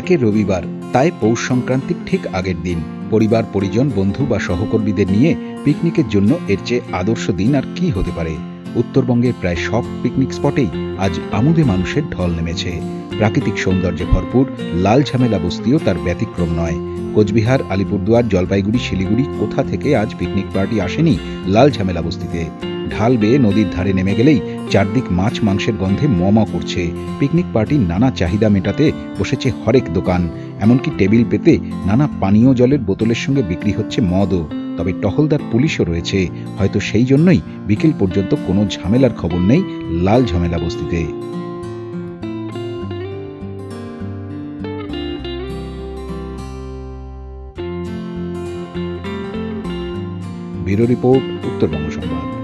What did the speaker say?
একে রবিবার, তাই পৌষ সংক্রান্তির ঠিক আগের দিন। পরিবার, পরিজন, বন্ধু বা সহকর্মীদের নিয়ে পিকনিকের জন্য এর চেয়ে আদর্শ দিন আর কি হতে পারে? উত্তরবঙ্গের প্রায় সব পিকনিক স্পটেই আজ আমুদে মানুষের ঢল নেমেছে। প্রাকৃতিক সৌন্দর্যে ভরপুর, লাল ঝামেলা বস্তিও তার ব্যতিক্রম নয়। কোচবিহার, আলিপুরদুয়ার, জলপাইগুড়ি, শিলিগুড়ি কোথা থেকে আজ পিকনিক পার্টি আসেনি লাল ঝামেলা বস্তিতে? ঢাল বেয়ে নদীর ধারে নেমে গেলেই চারদিক মাছ মাংসের গন্ধে মমা করছে। পিকনিক পার্টির নানা চাহিদা মেটাতে বসেছে হরেক দোকান, এমনকি টেবিল পেতে নানা পানীয় জলের বোতলের সঙ্গে বিক্রি হচ্ছে মদও। তবে টহলদার পুলিশও রয়েছে, হয়তো সেই জন্যই বিকেল পর্যন্ত কোনো ঝামেলার খবর নেই লাল ঝামেলা বস্তিতে। ব্যুরো রিপোর্ট, উত্তরবঙ্গ সংবাদ।